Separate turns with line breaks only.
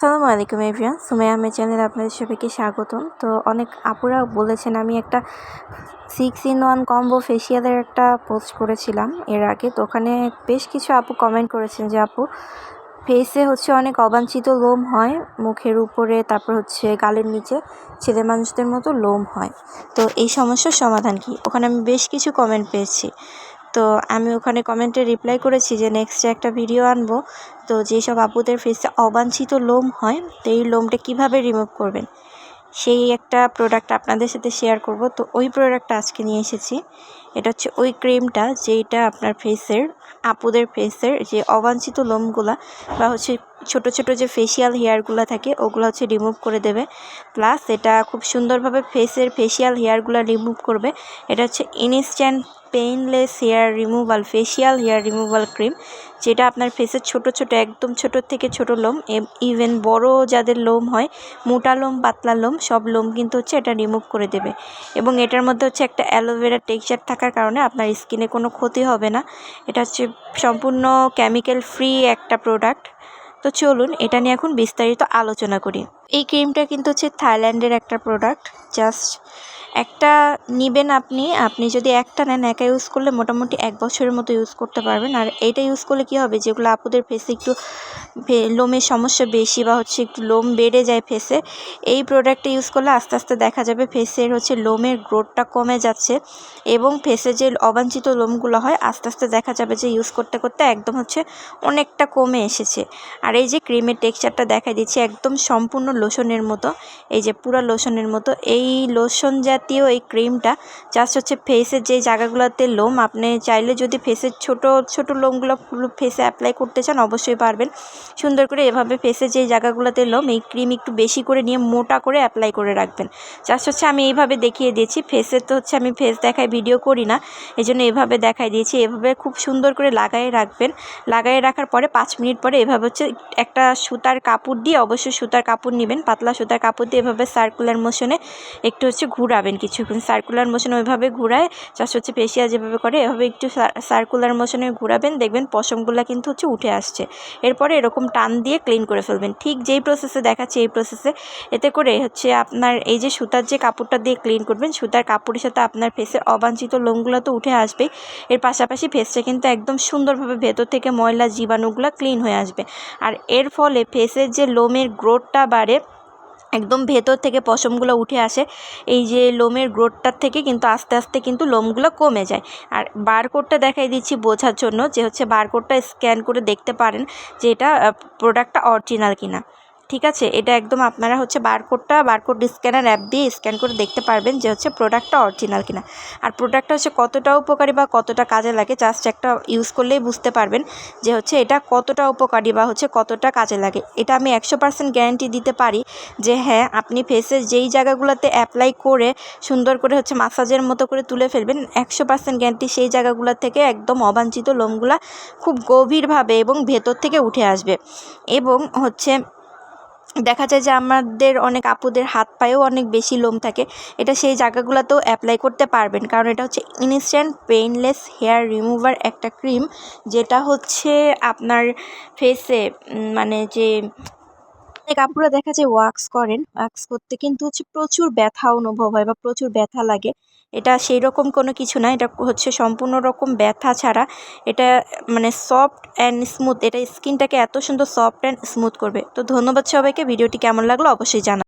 আসসালামু আলাইকুম এভরিয়ান সুমাইয়া আহমেদ চ্যানেলে আপনাদের সবাইকে স্বাগতম। তো অনেক আপুরা বলেছেন, আমি একটা সিক্স ইন ওয়ান কম্বো ফেসিয়ালের একটা পোস্ট করেছিলাম এর আগে। তো ওখানে বেশ কিছু আপু কমেন্ট করেছেন যে, আপু ফেসে হচ্ছে অনেক অবাঞ্ছিত লোম হয়, মুখের উপরে, তারপর হচ্ছে গালের নিচে, ছেলে মানুষদের মতো লোম হয়। তো এই সমস্যার সমাধান কি? ওখানে আমি বেশ কিছু কমেন্ট পেয়েছি। তো আমি ওখানে কমেন্টে রিপ্লাই করেছি যে নেক্সট একটা ভিডিও আনব। তো যেসব আপুদের ফেসে অবাঞ্ছিত লোম হয়, তো এই লোমটা কীভাবে রিমুভ করবেন? সেই একটা প্রোডাক্ট আপনাদের সাথে শেয়ার করব। তো ওই প্রোডাক্টটা আজকে নিয়ে এসেছি। এটা হচ্ছে ওই ক্রিমটা যেটা আপনার ফেসের আপুদের ফেসের যে অবাঞ্ছিত লোমগুলা বা হচ্ছে ছোট ছোট যে ফেসিয়াল হেয়ারগুলো থাকে, ওগুলো হচ্ছে রিমুভ করে দেবে। প্লাস এটা খুব সুন্দরভাবে ফেসের ফেসিয়াল হেয়ারগুলো রিমুভ করবে। এটা হচ্ছে instant painless hair removal facial hair removal cream যেটা আপনার ফেসের ছোট ছোট, একদম ছোট থেকে ছোট লোম ইভেন বড় যাদের লোম হয়, মোটা লোম, পাতলা লোম, সব লোম কিন্তু হচ্ছে এটা রিমুভ করে দেবে। এবং এটার মধ্যে হচ্ছে একটা অ্যালোভেরা টেক্সচার থাকার কারণে আপনার স্কিনে কোনো ক্ষতি হবে না। এটা হচ্ছে সম্পূর্ণ কেমিক্যাল ফ্রি একটা প্রোডাক্ট তো চলুন এটা নিয়ে এখন বিস্তারিত আলোচনা করি। এই ক্রিমটা কিন্তু হচ্ছে থাইল্যান্ডের একটা প্রোডাক্ট জাস্ট একটা নিবেন আপনি আপনি যদি একটা নেন, একা ইউজ করলে মোটামুটি এক বছরের মতো ইউজ করতে পারবেন। আর এইটা ইউজ করলে কী হবে? যেগুলো আপুদের ফেসে একটু লোমের সমস্যা বেশি বা হচ্ছে একটু লোম বেড়ে যায় ফেসে এই প্রোডাক্টটা ইউজ করলে আস্তে আস্তে দেখা যাবে ফেসের হচ্ছে লোমের গ্রোথটা কমে যাচ্ছে এবং ফেসে যে অবাঞ্ছিত লোমগুলো হয়, আস্তে আস্তে দেখা যাবে যে ইউজ করতে করতে একদম হচ্ছে অনেকটা কমে এসেছে। আর এই যে ক্রিমের টেক্সচারটা দেখা দিচ্ছে, একদম সম্পূর্ণ লোশনের মতো, এই যে পুরা লোশনের মতো, এই লোশন জাতীয় এই ক্রিমটা জাস্ট হচ্ছে ফেসের যে জায়গাগুলোতে লোম, আপনি চাইলে যদি ফেসের ছোট ছোট লোমগুলো ফেসে অ্যাপ্লাই করতে চান, অবশ্যই পারবেন। সুন্দর করে এভাবে ফেসে যে জায়গাগুলোতে লোম, এই ক্রিম একটু বেশি করে নিয়ে মোটা করে অ্যাপ্লাই করে রাখবেন। জাস্ট হচ্ছে আমি এইভাবে দেখিয়ে দিয়েছি ফেসের তো হচ্ছে আমি ফেস দেখায় ভিডিও করি না এই জন্য এভাবে দেখাই দিয়েছি। এভাবে খুব সুন্দর করে লাগাই রাখবেন। লাগাই রাখার পরে পাঁচ মিনিট পরে এভাবে হচ্ছে একটা সুতার কাপড় দিয়ে অবশ্যই সুতার কাপড় নেবেন, পাতলা সুতার কাপড় দিয়ে এভাবে সার্কুলার মোশনে একটু হচ্ছে ঘুরাবেন। কিছুক্ষণ সার্কুলার মোশন ওইভাবে ঘুরায় চাষ হচ্ছে ফেসিয়াল যেভাবে করে, এভাবে একটু সার্কুলার মোশনে ঘুরাবেন, দেখবেন পশমগুলো কিন্তু হচ্ছে উঠে আসছে। এরপরে এরকম টান দিয়ে ক্লিন করে ফেলবেন। ঠিক যেই প্রসেসে দেখাচ্ছে এই প্রসেসে এতে করে হচ্ছে আপনার এই যে সুতার যে কাপড়টা দিয়ে ক্লিন করবেন, সুতার কাপড়ের সাথে আপনার ফেসের অবাঞ্ছিত লোমগুলো তো উঠে আসবে। এর পাশাপাশি ফেসটা কিন্তু একদম সুন্দরভাবে ভেতর থেকে ময়লা, জীবাণুগুলো ক্লিন হয়ে আসবে। আর এর ফলে ফেসের যে লোমের গ্রোথটা বাড়ে একদম ভেতর থেকে পশমগুলো উঠে আসে। এই যে লোমের গ্রোথটার থেকে কিন্তু আস্তে আস্তে কিন্তু লোমগুলো কমে যায়। আর বারকোডটা দেখাই দিচ্ছি বোঝার জন্য যে হচ্ছে বারকোডটা স্ক্যান করে দেখতে পারেন যে এটা প্রোডাক্টটা অরিজিনাল কিনা। ঠিক আছে? এটা একদম আপনারা হচ্ছে বারকোডটা, বারকোড স্ক্যানার অ্যাপ দিয়ে স্ক্যান করে দেখতে পারবেন যে হচ্ছে প্রোডাক্টটা অরিজিনাল কিনা। আর প্রোডাক্টটা হচ্ছে কতটা উপকারী বা কতটা কাজে লাগে জাস্ট একটা ইউজ করলেই বুঝতে পারবেন যে হচ্ছে এটা কতটা উপকারী বা হচ্ছে কতটা কাজে লাগে। এটা আমি একশো পার্সেন্ট গ্যারান্টি দিতে পারি যে হ্যাঁ আপনি ফেসের যেই জায়গাগুলোতে অ্যাপ্লাই করে সুন্দর করে হচ্ছে মাসাজের মতো করে তুলে ফেলবেন, একশো পার্সেন্ট গ্যারান্টি সেই জায়গাগুলো থেকে একদম অবাঞ্ছিত লোমগুলা খুব গভীরভাবে এবং ভেতর থেকে উঠে আসবে। এবং হচ্ছে দেখা যায় যে আমাদের অনেক আপুদের হাত পায়েও অনেক বেশি লোম থাকে। এটা সেই জায়গাগুলোতেও অ্যাপ্লাই করতে পারবেন। কারণ এটা হচ্ছে ইনস্ট্যান্ট পেইনলেস হেয়ার রিমুভার একটা ক্রিম যেটা হচ্ছে আপনার ফেসে মানে যে অনেক আপুরা দেখা যায় ওয়াক্স করেন। ওয়াক্স করতে কিন্তু হচ্ছে প্রচুর ব্যথা অনুভব হয় বা প্রচুর ব্যথা লাগে। এটা সেই রকম কোনো কিছু না, এটা হচ্ছে সম্পূর্ণ রকম ব্যথা ছাড়া। এটা মানে সফট অ্যান্ড স্মুথ এটা স্কিনটাকে এত সুন্দর সফট অ্যান্ড স্মুথ করবে। তো ধন্যবাদ সবাইকে, ভিডিওটি কেমন লাগল অবশ্যই জানা